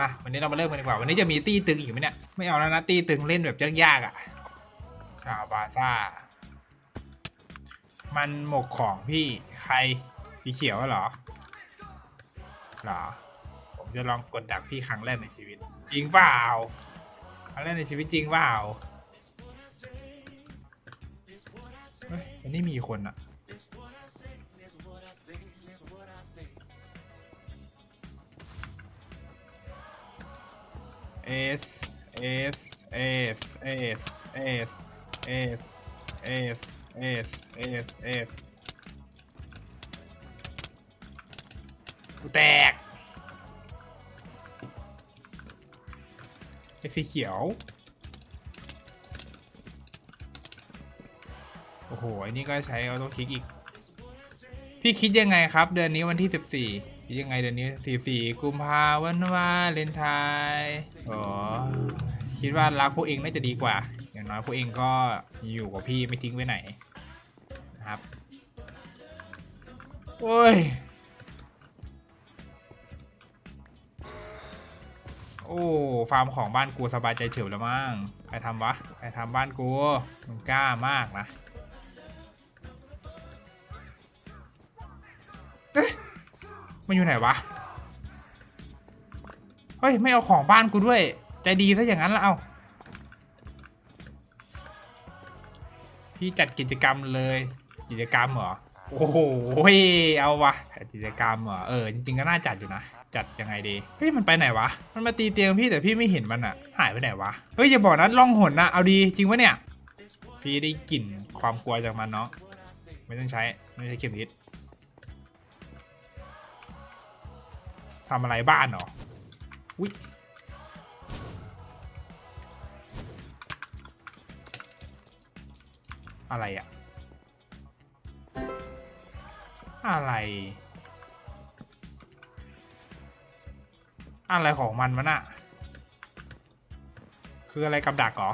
มาวันนี้เรามาเริ่มกันดีกว่า วันนี้จะมีตีตึงอยู่ไหมเนี่ย ไม่เอาแล้วนะตีตึงเล่นแบบยากๆอะชาวบาซ่า มันหมกของพี่ใครพี่เขียวเหรอเหรอ ผมจะลองกดดักพี่ครั้งแรกในชีวิต จริงเปล่าครั้งแรกในชีวิตจริงเปล่าเฮ้ยวันนี้มีคนอะ เอสเอสเอสเอสเอสเอสเอสเอสเอสเอสกูแตกไอ้สีเขียว โอ้โห อันนี้ก็ใช้ออโต้องคลิกอีก พี่คิดยังไงครับ เดือนนี้วันที่สิบสี่คิดยังไงเดือนนี้สี่สี่กุมภาวันวาเลนไทน์ อ๋อคิดว่ารักพวกเองน่าจะดีกว่า อย่างน้อยพวกเองก็อยู่กับพี่ไม่ทิ้งไว้ไหนนะครับโอ้ยโอ้ฟาร์มของบ้านกูสบายใจเฉยแล้วมั้งใครทำวะใครทำบ้านกูมึงกล้ามากนะเอ๊ะมันอยู่ไหนวะ ฮ้ย ไม่เอาของบ้านกูด้วย ใจดีซะอย่างนั้นละเอา พี่จัดกิจกรรมเลย กิจกรรมเหรอ โอ้โห เอาวะกิจกรรมเหรอ เออ จริงๆก็น่าจัดอยู่นะ จัดยังไงดี เฮ้ย มันไปไหนวะ มันมาตีเตียงพี่แต่พี่ไม่เห็นมันอะหายไปไหนวะ เฮ้ยอย่าบอกนะล่องหนนะเอาดีจริงปะเนี่ย พี่ได้กลิ่นความกลัวจากมันเนาะ ไม่ต้องใช้ ไม่ใช่เข็มทิศทำอะไรบ้านเหรอ วิอะไรอะอะไร อะไรของมันมันอะคืออะไรกับดักเหรอ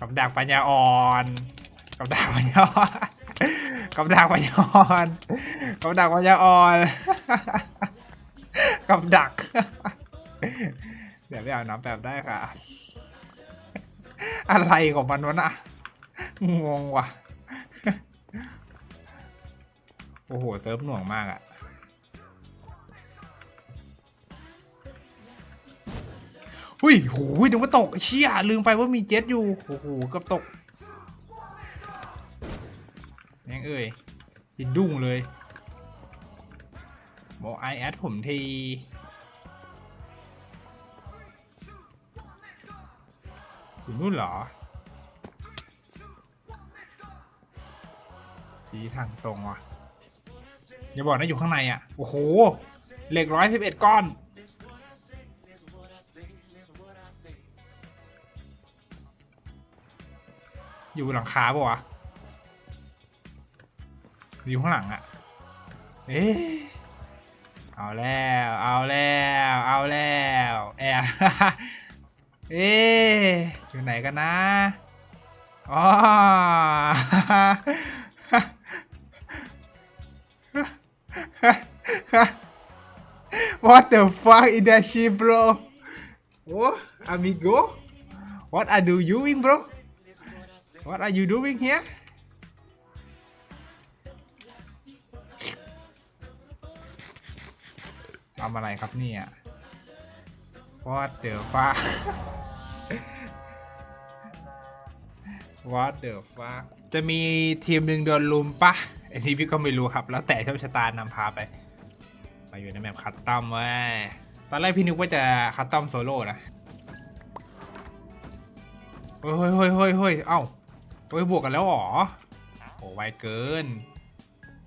กับดักปัญญาอ่อนกับดักปัญญาอ่อนกับดักปัญญาอ่อนกับดักปัญญาอ่อน กับดัก เดี๋ยวไปเอาน้ำแบบได้ค่ะ อะไรของมันวะน่ะ งงว่ะ โอ้โหเซิร์ฟหน่วงมากอะหุยโหยนึกว่าตกเชี่ยลืมไปว่ามีเจ็ตอยู่โอ้โหกับตกแม่งเอ้ยยินดุ้งเลย บอกไอแอดผมทีอยู่นู่นเหรอ สีทางตรงว่ะ อย่าบอกนะอยู่ข้างในอะ โอ้โห เหล็กร้อยสิบเอ็ดก้อน อยู่บนหลังคาปะวะ อยู่ข้างหลังอะเอ๊ะ เอาแล้ว เอาแล้ว เอาแล้วแอบ เอ๊ะอยู่ไหนกันนะอ๋อ What the fuck is that shit bro Oh amigo What are you doing bro What are you doing here ทำอะไรครับเนี่ย What the fuck What the fuck จะมีทีมหนึ่งโดนลุมปะอันนี้พี่ก็ไม่รู้ครับ แล้วแต่โชคชะตานำพาไป มาอยู่ในแมปคัตตอมเว้ยตอนแรกพี่นึกว่าจะคัตตอมโซโล่นะเฮ้ยเฮ้ยเฮ้ยเฮ้ยเฮ้ยเอ้าเฮ้ยบวกกันแล้วหรอโอ้ไวเกิน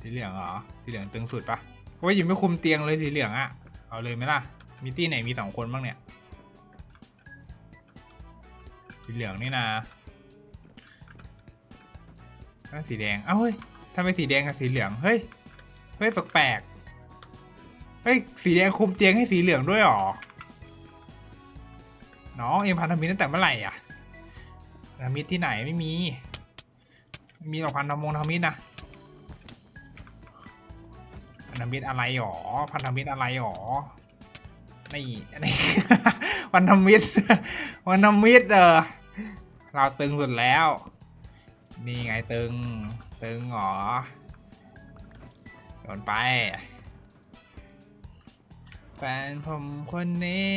สีเหลืองเหรอสีเหลืองตึงสุดปะโอ้ยยังไม่คุมเตียงเลยสีเหลืองอะ เอาเลยไหมล่ะ มีตี้ไหนมีสองคนบ้างเนี่ยสีเหลืองนี่นะนั่นสีแดง เอ้าเฮ้ยทำไมสีแดงกับสีเหลือง เฮ้ย เฮ้ยแปลกๆ เฮ้ย สีแดงคุมเตียงให้สีเหลืองด้วยหรอ น้องเอ็มพันธมิตรตั้งแต่เมื่อไหร่อะพันธมิตรที่ไหนไม่มีม่มีหรอกพันธมงธมิตรนะ นธมิตรอะไรหรอ พันธมิตรอะไรหรอ นี่นี่ พันธมิตร พันธมิตรเออเราตึงสุดแล้ว นี่ไงตึง ตึงหรอโดนไป แฟนผมคนนี้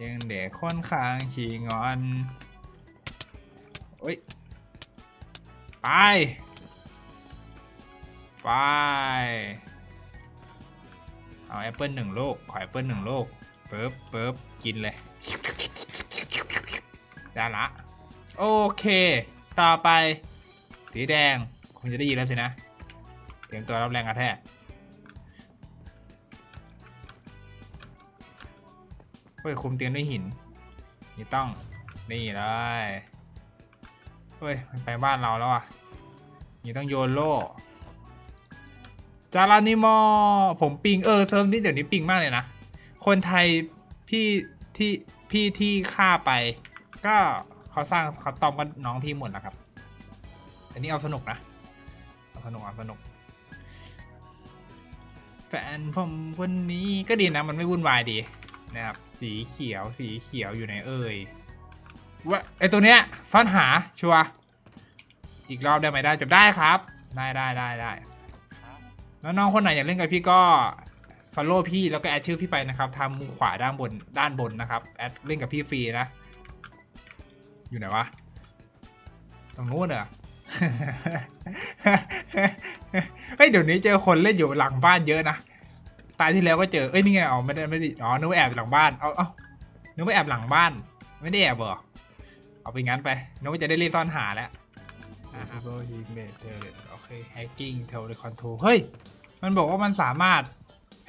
ยังเด็กค่อนข้างขี้งอนโอ้ย ไป ไป เอาแอปเปิลหนึ่งลูกขอแอปเปิลหนึ่งลูกปึ๊บปึ๊บกินเลยได้ละ โอเค ต่อไป สีแดงคงจะได้ยินแล้วสินะ เตรียมตัวรับแรงกระแทกเฮ้ยคุมเตียงด้วยหิน นี่ต้อง นี่เลยเฮ้ยมันไปบ้านเราแล้วอะนี่ต้องโยนโล่ จารานิมอผมปิงเออเซิร์ฟนี้เดี๋ยวนี้ปิงมากเลยนะ คนไทยพี่ที่พี่ที่ฆ่าไป ก็เขาสร้างเขาตอมกับน้องพี่หมดแล้วครับ อันนี้เอาสนุกนะ เอาสนุกเอาสนุก แฟนผมคนนี้ก็ดีนะมันไม่วุ่นวายดีนะครับ สีเขียวสีเขียวอยู่ในเอ่ยว่าไอตัวเนี้ยซ่อนหาชัว อีกรอบได้ไหมได้จบได้ครับ ได้ได้ได้ได้ น้องคนไหนอยากเล่นกับพี่ก็ follow พี่แล้วก็แอดชื่อพี่ไปนะครับทางมุมขวาด้านบนด้านบนนะครับแอดเล่นกับพี่ฟรีนะ อยู่ไหนวะตรงนู้นเหรอเฮ้ยเดี๋ยวนี้เจอคนเล่นอยู่หลังบ้านเยอะนะตายที่แล้วก็เจอเอ้ยนี่ไงอ๋อไม่ได้ไม่ได้อ๋อนึกว่าแอบหลังบ้านเอาเอานึกว่าแอบหลังบ้าน ไม่ได้แอบเหรอเอาไปงั้นไปนึกว่าจะได้เล่นซ่อนหาแล้ว Possible Heat Made Turret โอเค Hacking Turret Control เฮ้ย มันบอกว่ามันสามารถ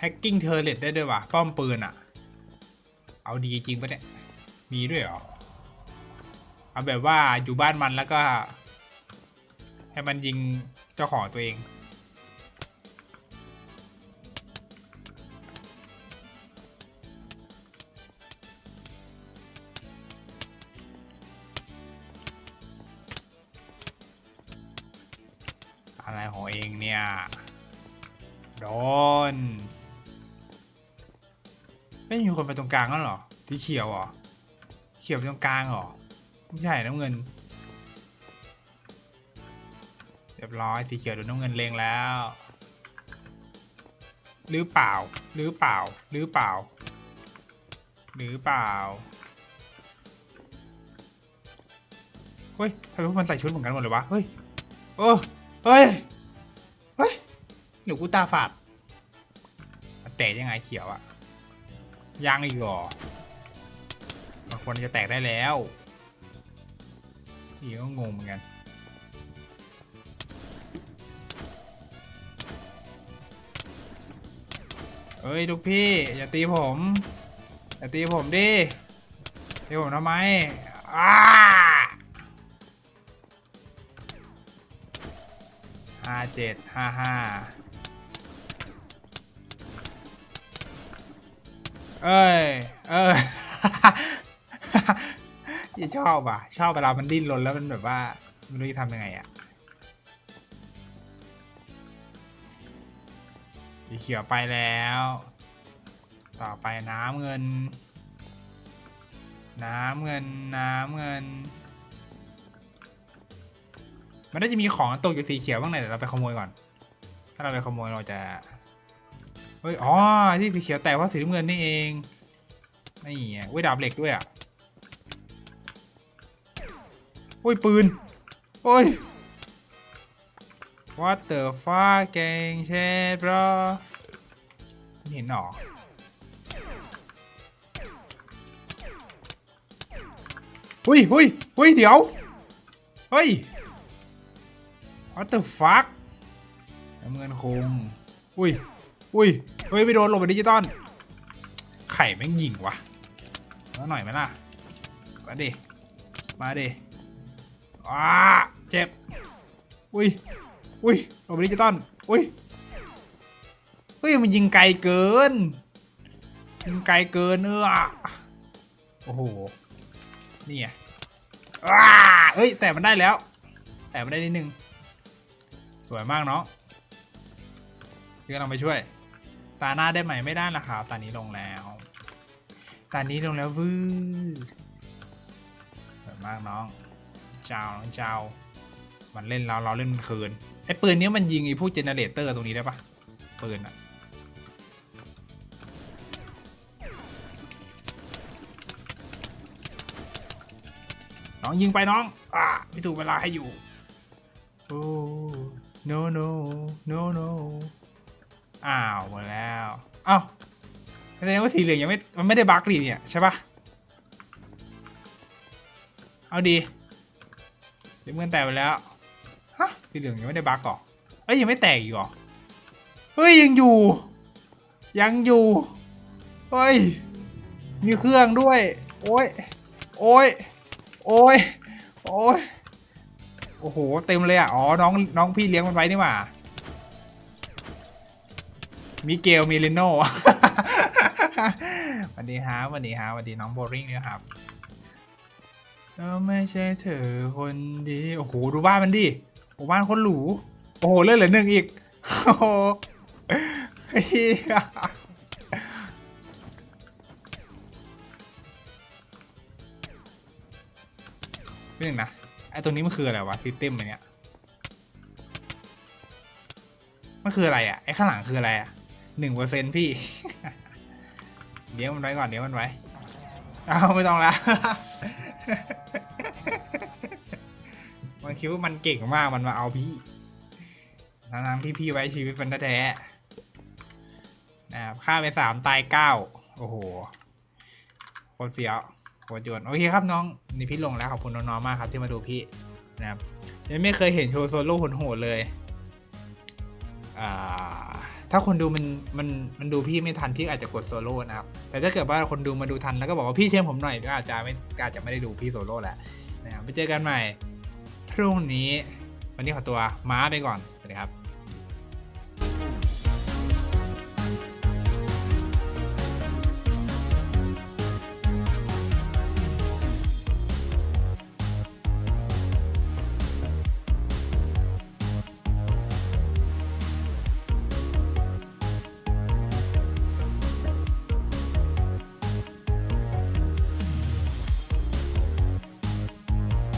Hacking Turret ได้ด้วยว่ะป้อมปืนอะเอาดีจริงปะเนี่ย มีด้วยเหรอ เอาแบบว่าอยู่บ้านมันแล้วก็ ให้มันยิงเจ้าของตัวเอง อะไรของเองเนี่ย โดนไม่มีคนไปตรงกลางแล้วหรอสีเขียวหรอ เขียวไปตรงกลางหรอ ไม่ใช่น้ำเงิน เรียบร้อยสีเขียวโดนน้ำเงินเลงแล้ว หรือเปล่า หรือเปล่า หรือเปล่า หรือเปล่า เฮ้ยทำไมพวกมันใส่ชุดเหมือนกันหมดเลยวะ เฮ้ย โอ้เฮ้ย หรือกูตาฝาดแตกยังไงเขียวอะยังอีกหรอมันควรจะแตกได้แล้วพี่ก็งงเหมือนกันเอ้ยลูกพี่ อย่าตีผม อย่าตีผมดิตีผมทำไมอ้าห้าเจ็ดห้าห้า เอ้ย เอ้ยย่าชอบอะ ชอบเวลามันดิ้นรนแล้วมันแบบว่าไม่รู้จะทำยังไงอะสีเขียวไปแล้ว ต่อไปน้ำเงิน น้ำเงิน น้ำเงิน มันน่าจะมีของตกอยู่สีเขียวบ้างไหนเดี๋ยวเราไปขโมยก่อน ถ้าเราไปขโมยเราจะ ฮ้ย อ๋อ ที่สีเขียวแตกเพราะสีน้ำเงินนี่เอง นี่ไงเว้ยดาบเหล็กด้วยอะโอ้ย ปืน โอ้ย What the fuck เก่งเชด bro ไม่เห็นหรอหุ้ยหุ้ยหุ้ยเดี๋ยว เฮ้ย What the fuck น้ำเงินคง อุ้ย อุ้ยเฮ้ยไปโดนหลบไปดิจิตอลไข่แม่งยิงวะมาหน่อยไหมล่ะ มาดิ มาดิอ้าเจ็บ อุ้ย อุ้ยหลบไปดิจิตอลอุ้ย เฮ้ยมันยิงไกลเกิน ยิงไกลเกินเออโอ้โห นี่ไงอ้าเฮ้ย แต่มันได้แล้ว แต่มันได้นิดนึง สวยมากเนาะพี่กำลังไปช่วย ตาหน้าได้ไหมไม่ได้ละครับตานี้ลงแล้ว ตานี้ลงแล้ววื้อเปิดมากน้องเจ้าน้องเจ้า มันเล่นเราเราเล่นมันคืนไอ้ปืนนี้มันยิงไอ้พวกเจเนเรเตอร์ตรงนี้ได้ปะปืนอะน้องยิงไปน้อง อ่าไม่ถูกเวลาให้อยู่โอ้ no no no no อ้าวหมดแล้วอ้าวแสดงว่าสีเหลืองยังไม่มันไม่ได้บั๊กดีเนี่ยใช่ปะเอาดีเดี๋ยวมันแตกไปแล้วฮะสีเหลืองยังไม่ได้บั๊กหรอเอ้ยยังไม่แตกอีกเหรอเฮ้ยยังอยู่ ยังอยู่เฮ้ยมีเครื่องด้วยโอ้ยโอ้ยโอ้ยโอ้ยโอ้โหเต็มเลยอะอ๋อน้องน้องพี่เลี้ยงมันไว้นี่หว่า มิเกลมิลิโนสวัสดีครับสวัสดีครับสวัสดีน้องโบริงด้วยครับเราไม่ใช่เธอคนดีโอ้โหดูบ้านมันดิโอ้บ้านคนหรูโอ้โหเลื่อนเหลือหนึ่งอีกโอ้โหเฮียไม่หนึ่งนะไอ้ตรงนี้มันคืออะไรวะซิสเต็มอันเนี้ยมันคืออะไรอะไอ้ข้างหลังคืออะไรอะ หนึ่งเปอร์เซ็นพี่ เดี๋ยวมันไว้ก่อนเดี๋ยวมันไว้เอาไม่ต้องละมันคิดว่ามันเก่งมากมันมาเอาพี่ทั้งๆที่พี่ไว้ชีวิตมันแท้ๆนะครับฆ่าไปสามตายเก้าโอ้โหโคตรเสียวโคตรจวนโอเคครับน้องนี่พี่ลงแล้วขอบคุณน้องๆมากครับที่มาดูพี่นะครับยังไม่เคยเห็นโชว์โซโล่โหดๆเลย อ่า ถ้าคนดูมันมันมันดูพี่ไม่ทันพี่อาจจะกดโซโล่นะครับ แต่ถ้าเกิดว่าคนดูมาดูทันแล้วก็บอกว่าพี่เชื่อผมหน่อยก็อาจจะไม่อาจจะไม่ได้ดูพี่โซโล่แหละนะครับไปเจอกันใหม่พรุ่งนี้ วันนี้ขอตัวม้าไปก่อนสวัสดีครับ